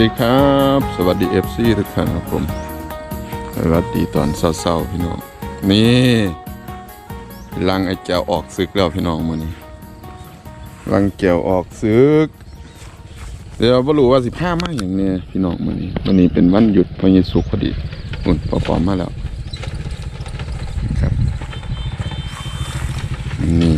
วัสดีครับ สวัสดีเอฟซีทุกท่านครับผมสวัสดีตอนเศร้าๆพี่น้อง นี่ลังไอ้แก้วออกศึกแล้วพี่น้องมือนี้ลังแก้วออกศึก เดี๋ยวบ่รู้ว่าสิพามาอย่างเนี้พี่น้องมือนี้มื้อนี้เป็นวันหยุดพระเยซูพอดีอุ่นปอปอมมาแล้วครับนี่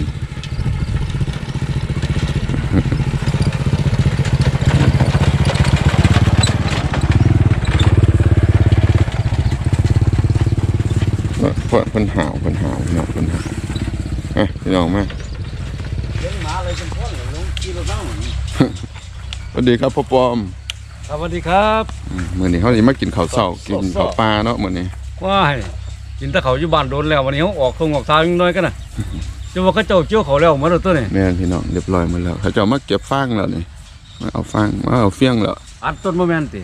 เพิ่นเพิ่นหาวเพิ่นหาวพี่น้องเพิ่นหาวเอ้ย พี่น้องมาเลี้ยงหมาเลยเป็นพ่อเลยลงกิโลกรัมสวัสดีครับพ่อปอมสวัสดีครับอืมมื้อนี้เฮาสิมากินข้าวเช้ากินข้าวปลาเนาะมื้อนี้ว้ายกินแตะเขาอยู่บ้านโดนแล้ววันนี้เขาออกทงออกทางนิดหน้อยกันนะจะว่าเขาเจ้าเจียวเขาแล้วมาแล้วตัวนี่แม่นพี่น้องเรียบร้อยหมดแล้วเขาเจ้ามาเก็บฟางแล้วนี่มาเอาฟางมาเอาเฟี้ยงแล้วอัดต้นมะแมนติ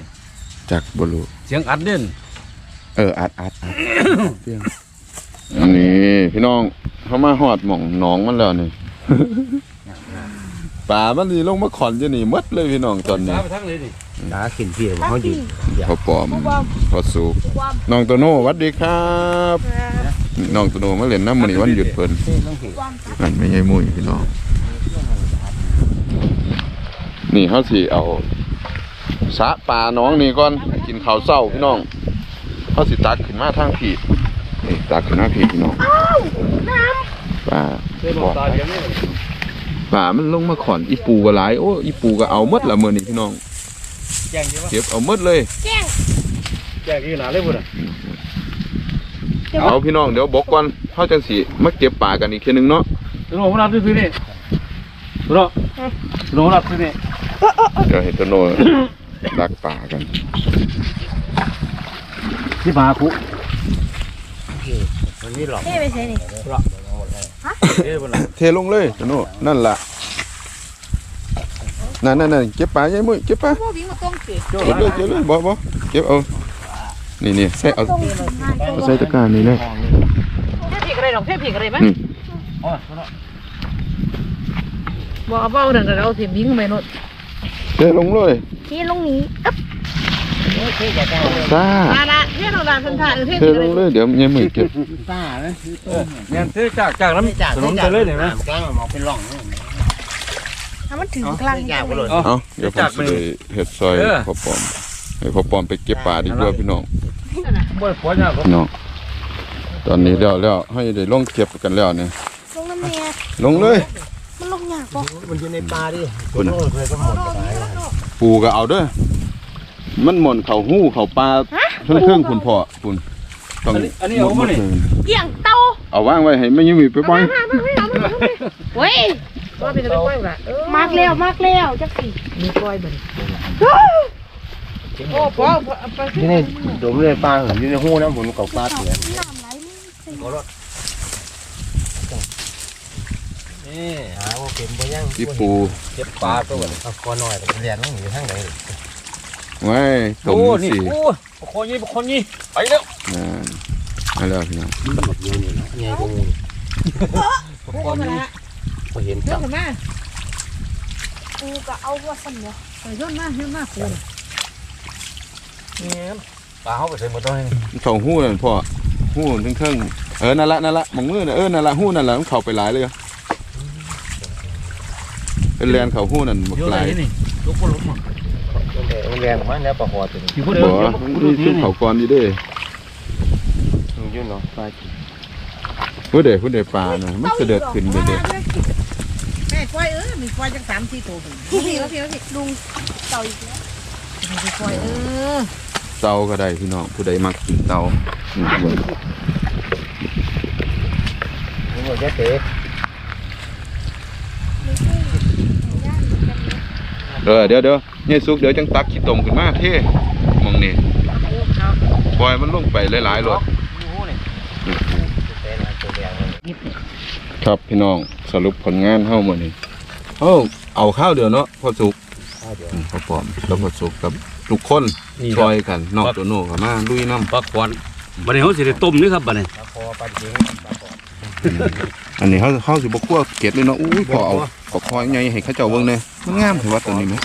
จากบ่รู้เสียงอัดเด่นเอออัดอัดอัดเฟี้ยงอั นนี้พี่น้องเขามาฮอดหม่องหนองมันแล้วนี่ ป่ามันนี่ลงมาขอนอยู่นี่หมดเลยพี่น้องตอนนี้ตาไปทั้งเลยนี่ดาขึ้นพี่เขาอยู่พ่อปอมพ่อสุกน้องโตโน่สวัสดีครับน้องโตโน่มาเล่นน้ำมันนี้วันหยุดเพิ่นนั่นไม่ใช่มุ้ยพี่น้อง นี่เขาสิเอาสะปลาน้องนี่ก่อนกินข้าวเศร้าพี่น้องเขาสิตักขึ้นมาทางผี นี่ตักขึ้นมาผีพี่น้องปลาเส้นตาเดียวนี่ปลามันลงมาขอนอีปูก็หลายโอ้อีปูก็เอาหมดละมื้อนี้พี่น้องแจ้งดีวะเก็บเอาหมดเลยแจ้งที่หนาเลยบุญอะเอาพี่น้องเดี๋ยวบอกก่อนเขาจังสิมาเก็บปลากันอีกทีหนึงเนาะตัวโน้มันรับซื้อนี่ตัวโน้ตัวโน้รับซื้อนี่เดี๋ยวเห็นตัวโนดักป่ากันที่มาคุ มันนี่หลอกเท่ไปใช่นี่เอ้ยบุญอะเทลงเลยตัวโนนั่นล่ะนั่นนั่นนั่นเก็บปลาใหญ่มุ้ยเก็บปลาพวกวิ่งมาต้มสิโจ้เก็บเลยเก็บเลยบ่บ่เก็บเอานี่นี่ใส่เอาต้มง่ายเอาใส่ตะกร้านี่เลยเทผิดอะไรหรอกเทผิดอะไรไหมอืมอ๋อตัวโน้บอกเอาเบาเดี๋ยวเราเสียบวิ่งไปโน่นเทลงเลยที่ลงนี้ อ๊บซ่ามาละเทเราดานทันทานเทเทผิดลอะไรงเลยเดี๋ยวยังไม่เก็บซ่าไหมแม่นเท่จากจากน้ำถนนไปเลยเห็นไหมกลางมองเป็นร่องถ้ามันถึงกลางนี่ก็เลยเอาเอาเดี๋ยวผมสิได้เฮ็ดซอยเออพ่อปอมให้พ่อปอมไปเก็บปลาดีกว่าพี่น้องบ่ได้ปล่อยยากหรอกพี่น้องตอนนี้แล้วแล้วให้ได้ลงเก็บกันแล้วเนี่ยลงน้ำเมียลงเลยมันลงยากปะมันอยู่ในปลาดิคุณโอ้ยก็หมดไปปูก็เอาเด้อ มันหม่นเขาหู้เขาปลาเพิ่งเครื่องคุณพ่อคุณต้องอันนี้อันนี้เอามานี่เกี่ยงเต้าเอาวางไว้ให้ไม่ยุ่งไปปล่อยเว้ยว่าเป็นอะไรก้อยละมากแล้วมากแล้วจักสิมีก้อยบ่โอ้ปอไปที่นี่ดมเลยปลาอยู่ในหูน้ำผมกับปลาเสียนี่หาว่าเป็นบ่ยังที่ปูเก็บปลาตัวเอาคอหน่อยเรียนต้องอยู่ทางไหน ไว้ต้มโอ้นี่สิโอ้โคนี้โคนี้ไปแล้วอ่าเอาแล้วพี่น้องมันหมดเยอะเลยนะไงกูโอ้มาละพอเห็นเรื่จัอบงมากูก็เอาว่าสั่นเนาะไปย้อนมาย้อนมากูปลาเขาไปใส่หมดเลยเขาหู้นั่นพ่อหู้ทั้งเครื่องเออนั่นละนั่นละหมองมือน่ะเออนั่นละหู้นั่นละมันเข้าไปหลายเลยอะเป็นแลนเขาหู้นั่นบักเยอะหเลลายยนี่ลุกก็ลุกมามัน แรงมาแล้วปลาคอตัวนี้ที่พูดเดิบ่มมันมีชุดเขาก่อนอยู่เด้ยุ่นเนาะปลาผู้ใดผู้ใดปลาน่ะมันเสด็จขึ้นไปเด้แม่ควายเออมีควายจังสามสี่ตัวพี่พี่พี่พี่ลุงเต่าอีกแล้วมีควายเออเตาก็ได้พี่น้องผู้ใดมักกินเตาอืมเบิ่งนี่หมดจะเตะ เออเดี๋ยวเดี๋ยวเนี่ยสุกเดี๋ยวจังตักขี้ตมขึ้นมาเท่มองนี่ปล่อยมันลงไปหลายๆรถเตะนะตัวแดงครับพี่น้องสรุปผลงานเฮามื้อนี้เฮาเอาข้าวเดียวเนาะพอสุกเดี๋ยวอืมพอปอมแล้วพอสุกกับทุกคนช่วยกันนอกตัวโน่ก็มาลุยน้ำปลาควันบัดนี้เขาสิได้ต้มนี่ครับบัดนี้ปลาคอปลาจริงปลาคออันนี้เฮาเฮาสิบ่คั่วเกล็ดเลยเนาะอุ้ยพอเอาขอคอยใหญ่ให้เขาเจ้าเบิ่งแหน่ มันงามถือว่าตัวนี้ไหม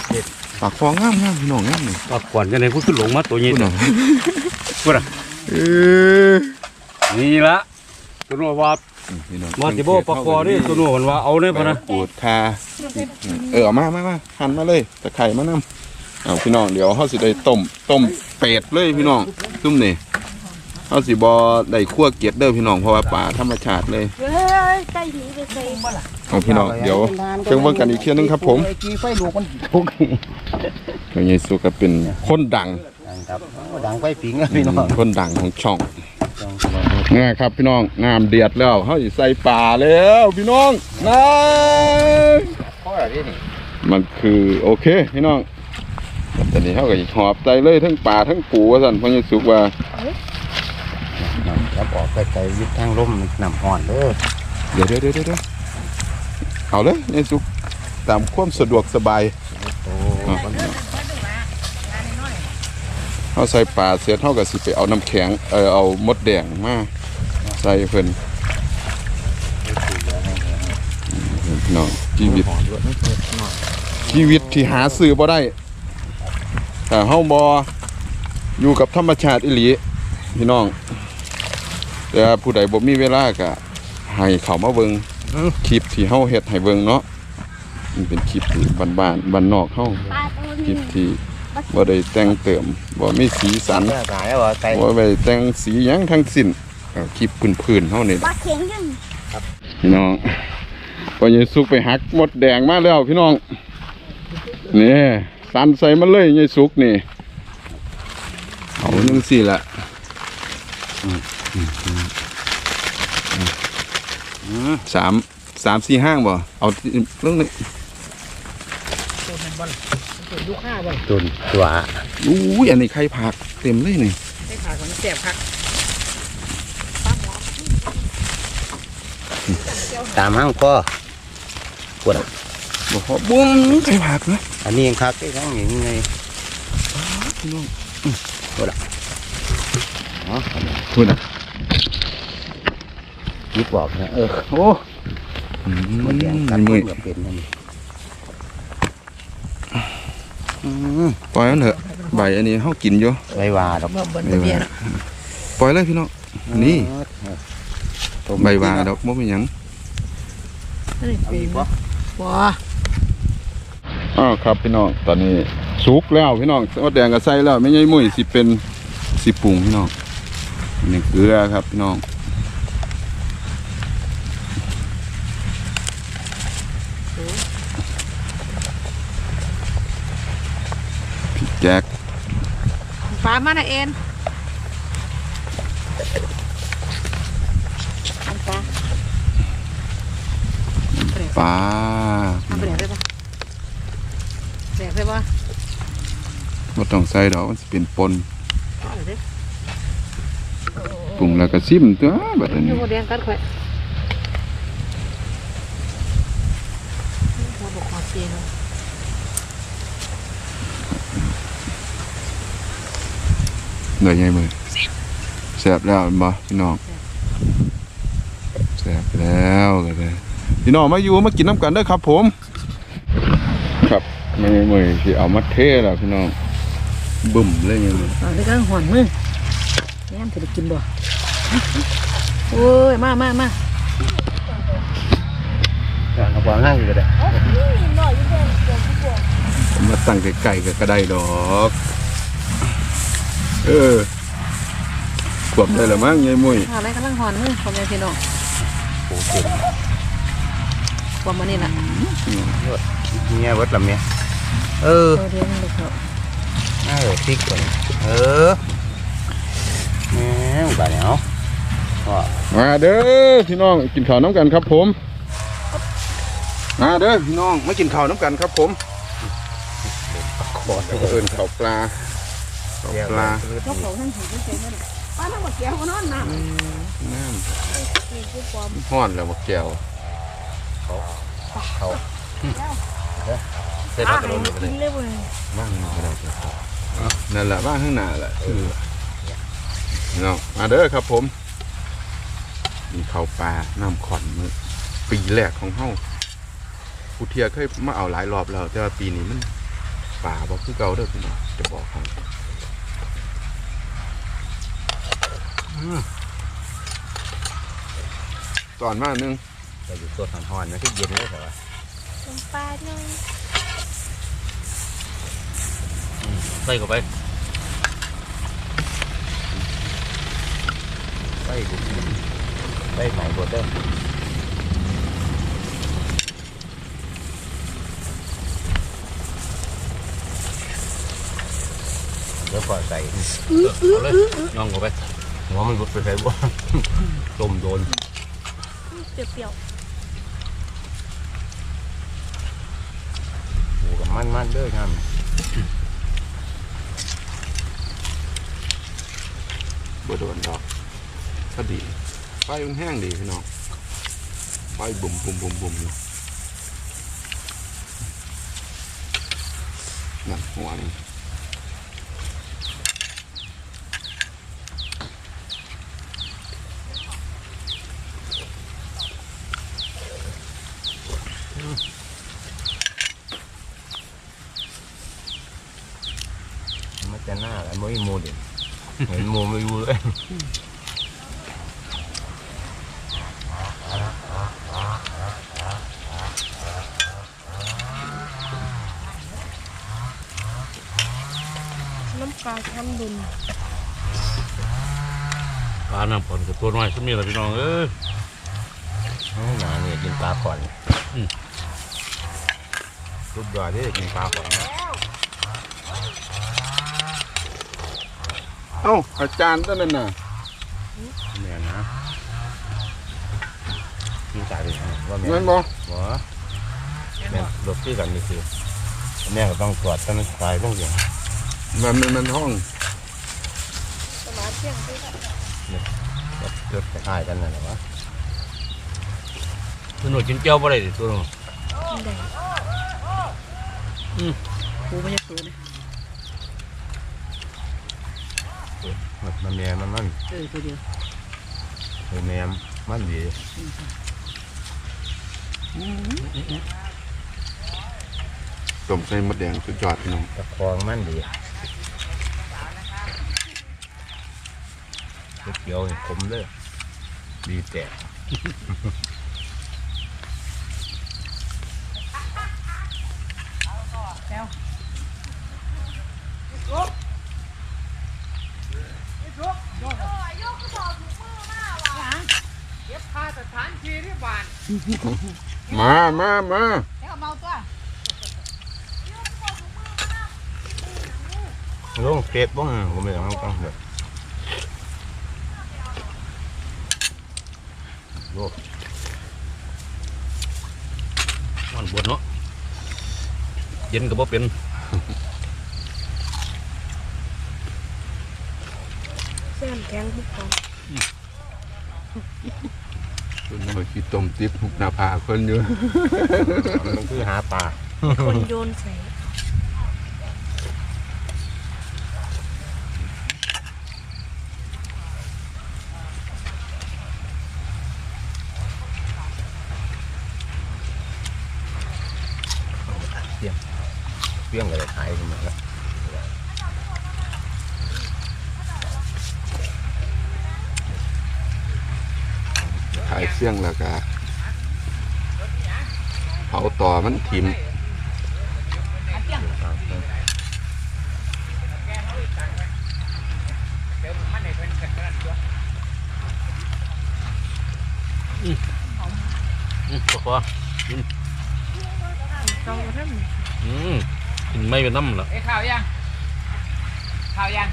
ปปากฟองงามงามพี่น้องงามนี่ปากก่อนจะไหนพูดขึ้นหลงมาตัวนี้พูดหน่อยพูดอะเออนี่ละตัวนู้นว่าพี่น้องมาติโบปากคอนี่ตัวนู้นว่าเอาเนี่ยพะนะปูดคาเออเอามามามาหั่นมาเลยตะไคร่มานำเอาพี่น้องเดี๋ยวเฮาสิได้ต้มต้มเป็ดเลยพี่น้องซุ่มนี่เฮาสิบ่ได้คั่วเกล็ดเด้อพี่น้องเพราะว่าป่าธรรมชาติเลยเฮ้ยใกล้หีไปใส่ เอาพี่น้องเดี๋ยวเชิงเบิ่งกันอีกเที่ยนึงครับ ผมไอ้กี้ไฟลูกมันทุกก็ยายสุก็เป็นคนดังดังครับดังไฟปิงแล้วพี่น้องคนดังของช่องนะครับพี่น้องน้ำเดือดแล้วเฮาสิใส่ป่าแล้วพี่น้องนะเพราะอะไรนี่มันคือโอเคพี่น้องตอนนี้เฮาก็สิหอบใส่เลยทั้งป่าทั้งปูว่าซั่นเพราะยายสุว่าน้ำครับออกไกลๆยึดทางลมน้ำห่อนเด้อเดี๋ยวเดี๋ยวเดี๋ยว เอาเลยยายสุตามความสะดวกสบายเฮาใส่ป่าเสร็จเฮาก็สิไปเอาน้ำแข็งเออเอามดแดงมาใส่เพิ่นน้องชีวิตชีวิตที่หาซื้อบ่ได้แต่เฮาบ่อยู่กับธรรมชาติอีหลีพี่น้องแต่ผู้ใดบ่มีเวลาก็ให้เขามาเบิ่ง คลิปที่เฮาเฮ็ดให้เบิ่งเนาะมันเป็นคลิปที่บ้านๆบ้านนอกเฮาปลาตัวคลินี้ปที่บ่ได้แต่งเติมบ่มีสีสันแม่ตายแล้วเหรอไก่บ่ได้แต่งสีหยังทั้งสิ้นเอาคลิปพื้นๆเฮานี่ปลาเข็งยังพี่น้องพอเยสุกไปหักหมดแดงมาแล้วพี่น้องนี่สันใส่มาเลยยายสุกนี่เอาจังซี่ล่ะ สามสามสี่ห้างบ่เอาเรื่องนี้ลูกข้าบ่ตุนตัวอุ้ยอันนี้ไข่ผักเต็มเลยนี่ให้ขาของแสบคักตามห้างก็ปวดบ่พอบุ้งไข่ผักนะอันนี้ยังคักไอ้ทั้งอย่างนี้ไงพี่น้องอ๋อพูดนะ ยิบบอกนะเออโอ้มันแดงกันมืมืออเป็นนั่นปล่อยมันเถอะใบอันนี้เฮากินอยู่ไว้ว่าดอกเมื่อเบิ่นตะเบียนะปล่อยเลยพี่น้องนี่ต้มใบวาดอกบ่เป็นหยังนี่เอาอีกบ่บ่อ้าวครับพี่น้องตอนนี้สุกแล้วพี่น้องมดแดงก็ใส่แล้วไม่ใช่มุ้ยสิเป็นสิปรุงพี่น้องอันนี่เกลือครับพี่น้อง แจ็คปลามาน่ะเอ็นปลาปลาทำไปแดกได้ปะแดกได้ปะบ่ต้องใส่ดอกมันสิเป็นปนเอาเลยเด้ปรุงแล้วก็ซิมตัวบัดอนี้ยู่บ่แดงกัดข่อยหัวบกคอเสียเนา เหนื่อยไงมือแซ่บแล้วแม่นบ่พี่น้องแซ่บแล้วก็เลยพี่น้องมาอยู่มากินน้ำกันเด้อครับ ผม ครับไม่มือที่เอามาเทแล้วพี่น้องบึ้มเลยไงมือเอาได้กังหอนมือแม่นสิได้กินบ่โอ้ยมามามาเอาความนั่งอยู่ก็ได้หน่อยอยู่เด่นเดี๋ยวกูบอกมาตั้งไกลๆก็ได้ดอก เออขวบได้แล้วมั้งยายมุ้ยเอาอะไรกังหอนมือพ่อแม่พี่น้องโอ้เก่งความมานี่ล่ะเมียเวิร์ดละเมียเออตัวเดียวนั่นเลยเขาเออติ๊กก่อนเออแหมบาดเนาะว่ามาเด้อพี่น้องกินข้าวน้ำกันครับผมมาเด้อพี่น้องมากินข้าวน้ำกันครับผมบอดเอินข้าวปลา ข้าวปลายกเขาทั้งหูทั้งใจนั่นป้าทั้งหมดแก้วก็นอนน้ำน้ำห้อนแล้วมาแก้วเสร็จแล้วก็ลงไปเลยกินเลยเว้ยว่างหน้าก็ได้ครับนั่นแหละว่างข้างหน้าแหละเออเนาะมาเด้อครับผม มีข้าวปลาน้ำขอนมือปีแรกของเฮาผู้เทียเคยมาเอาหลายรอบแล้ว แต่ว่าปีนี้มันป่าบอกคือเก่าเด้อพี่น้องจะบอกให้ อืม ตอนมาหนึงแต่อยู่ตัวทางหอนนะที่เย็นเลยแต่ว่าน้ำปลาหน่อยใส่เข้าไปไส้บุกไส้ใหม่บดเด้อเดี๋ยวก่อนใส่เอาเลยย่องเข้าไป หัวมันรุดไปใส่บ่ต้มโดนเปรี้ยวหมูกับมันมันๆเด้อครับบ่โดนดอกก็ดีไฟมันแห้งดีพี่น้องไฟบุ่มบุ่มบุ่มบุ่มอยู่นั่นหัวนี่มันจะหน้าแล้วไม่มีหมูเด่น เห็นหมูไม่อยู่เลยๆน้ำปลาทำดุนปลาน้ำผลกับตัวน้อยสมีแหละพี่น้องเอ้ยหนาเนี่ยกินปลาก่อนอืมรูปยอดที่กินปลาก่อนนะ เอ้าอาจารย์ตัวนั้นน่ะเนี่ยนะมีสายไปว่าแม่แม่นบ่บ่แม่นรถที่กันนี่คือแม่ก็ต้องตรวจตั้งสายต้องอย่างมันมันมันห้องสมาเที่ยงด้วยกันรถคล้ายๆกันนั่นแหละวะตัวหนูกินเจียวบ่ได้ดิตัวหนูแดงปูไม่ใช่ตัวนะมันมันแม่มันมันเออตัวเดียวเออแม่มันดีต้มใส่มดแดงสุดยอดพี่น้องตะคองมันดีเขียวๆนี่ขมเลยดีแต่ มามามาแล้วเมาตัวลงเฟซบ้างผมไม่ต้องต้องเดี๋ยวโลกมันบวชเนาะเย็นก็บ่เป็นเส้นแข็งทุกคน คุณน้อยขี้ต้มติดหุบหน้าผากคนอยู่ มันคือหาปลา คนโยนใส่ เปรี้ยงเลยขายขึ้นมาแล้ว ขายเสี่ยงแล้วก็เผาต่อมันทิมอืมบ่พอต้องมาทำอืมกินไม่เป็นน้ำละเอ้ข่าวยังข่าวยัง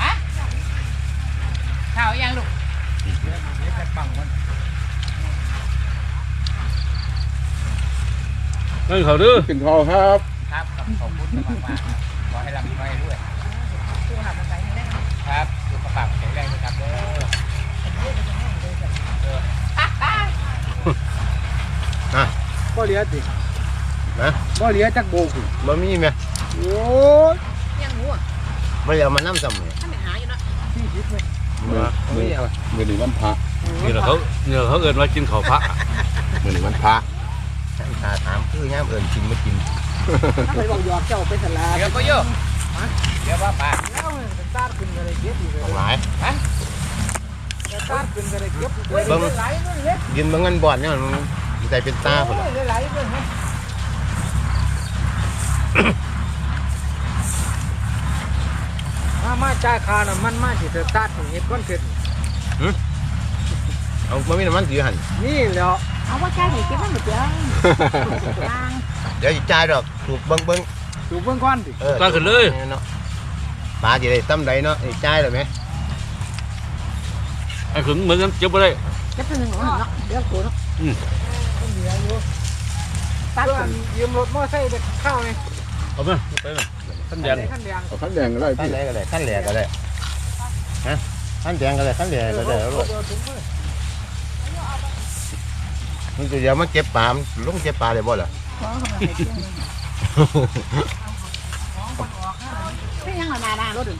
ฮะข่าวยังลูก เฮ้ยเขาเด้อขึ้นคอครับ ครับขอบคุณมากมากๆขอให้ร่ำรวยด้วยตัวหักมันใส่ให้ได้ครับสุขภาพแข็งแรงนะครับเด้อบ่เหลียตินะบ่เหลือจักโบกบ่มีไหมโอ้ยยังหัวไม่เอามาน้ำซ้ำเลยถ้าไม่หาอยู่เนาะที่คิดเลยมือมือมือนี้วันพระ นี่แหละเขาเนี่ยเขาเอิ้นว่ากินข้าวพระมือนี้วันพระท่านตาถามคือย่ามเอิญกินไม่กินมถ้าไปบอกหยอกเจ้าไปสลาเดี๋ยวก็เยอะเดี๋ยวว่าปากแล้วสตาร์ทขึ้นก็ได้เก็บอยู่เลยหลายสตาร์ทขึ้นก็ได้เก็บเบิ่งไหลเลยเล็กยืนเบิ่งเงินบอดเนี่ยมันใจเป็นตาพุ่นล่ะไหลเลยฮะมามาจ่ายค่าน้ำมันมาสิสตาร์ทเฮ็ดก้อนเกิดเอาบ่มีน้ำมันสิอยู่หั่นนี่แหล้วเอาว่าจ่ายให้เก็บมันหมดยังเดี๋ยวสิจ่ายดอกถูกเบิ่งเบิ่งดูเบื้องก้อนดิเออตั้งขึ้นเลยเนาะปลาสิได้ซ้ำใดเนาะสิจ่ายแล้วแหมไอ้ขึ้นเหมือนกันเจ็บบ่ได้เก็บเป็นหนึ่งของเนาะเดี๋ยวกูเนาะอืมต้องเหลืออยู่ตัด กันยืมรถมอไซค์ไปเข้าไงเอาไปไปไปท่านแดนขั้นแดงเอาขั้นแดงก็ได้ขั้นพี่ใดก็ได้ขั้นแหลกก็ได้ฮะขั้นแดงก็ได้ขั้นแหลกก็ได้เอาลูกเดี๋ยวถุง มือมันจะเดี๋ยวมาเก็บปลามันลงเก็บปลาได้บ่ล่ะขอเข้ามาให้เที่ยงหนึ่งเป็นยังไงนานๆรถดึง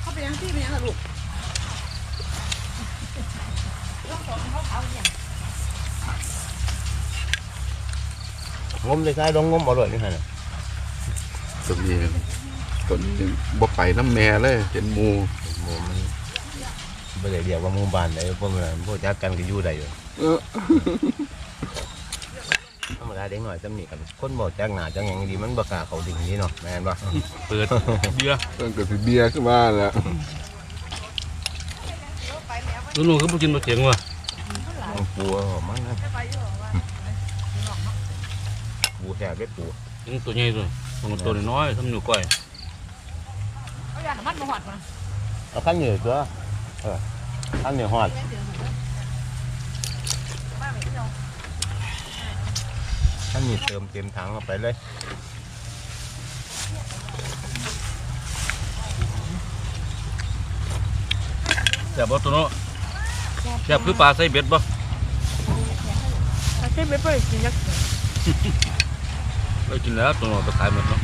เขาเป็นยังที่เป็นยังไงลูกงมได้ใช้ลงงมเอาเลยนี่ฮะน่ะตัวนี้ตัวนี้บ่ไปน้ำแม่เลยเห็นหมูหมูมันบ่ได้เรียกว่าหมู่บ้านได้พวกมันพวกจักกันก็อยู่ได้อยู่ เออธรรมดาเด็กหน่อยจำนี่กันคนบ่จักหน้าจังหยังดีมันบ่กล้าเข้าดิ่งนี้เนาะแม่นบ่เปิดเบียร์เพิ่นก็สิเบียร์ขึ้นมาแล้วนู่นๆเขาบ่กินบ่เสียงว่ะมันปูเอามันนะปูแท้เบ็ดปูยังตัวใหญ่ตัวตัวตัวน้อยๆทำนิ้วก้อยเอาอย่างมันมาหอดมาเอาขั้นเหนือตัวเออขั้นเหนือฮอด ขั้นนี้เติมเต็มถังเข้าไปเลยแซ่บบ่ตัวเนาะแซ่บคือปลาใส่เบ็ดบ่ถ้าใช่ไม่เปิดกินยักษ์ได้กินแล้วตัวเนาะก็ขายหมดเนาะ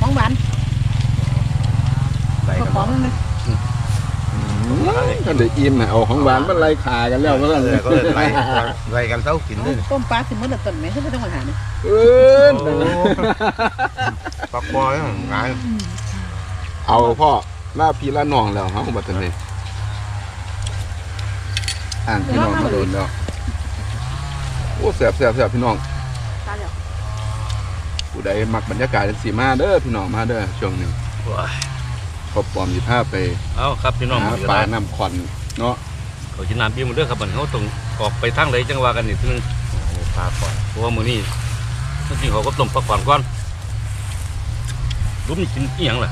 ของหวานใส่ก็กันของนั่นนะ ก็ได้อิ่มน่ะเอาของหวานมาไล่ขากันแล้วก็เอเลอยก็เลยไล่ไล่กันเท่ากินเลยต้มปลาสิมื้อละต้นแม่คือบ่ต้องมาหานี่เอิ้นปักคอยงานเอาพ่อล่าพี่ล่าน้องแล้วเฮาบัดนี้อ่างพี่น้องมาโดนแล้วโอ้แซ่บแซ่บแซ่บพี่น้องตายแล้วผู้ใดมักบรรยากาศจังซี่มาเด้อพี่น้องมาเด้อช่วงนี้ว้าย พบปอมสิพาไปเอาครับพี่น้องหามื้อนี้ปลาได้น้ำขอนเนาะเขากินน้ำเบี้ยมันเด้อครับบัดนี้เขาต้องออกไปทางใดจังว่ากันนี่ทีนึงปลาก่อนเพราะว่ามื้อนี้จริงๆเขาก็ต้มปลาขวานก่อนลุ้มกินอีหยังล่ะ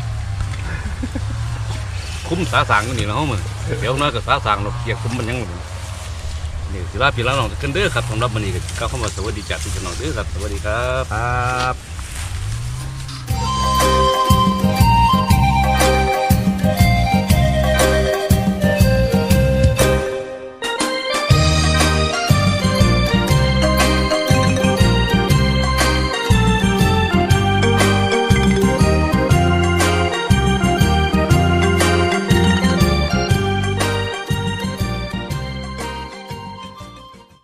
คุ้มสาสางกันนี่นะเฮามื้อเดี๋ยวน้อยก็สาสางเราเกียกคุ้มมันยังบ่ได้นี่สิลาพี่ลาน้องกันเด้อครับสำหรับมื้อนี้ก็เข้ามาสวัสดีจากพี่น้องเด้อครับสวัสดีครับครับ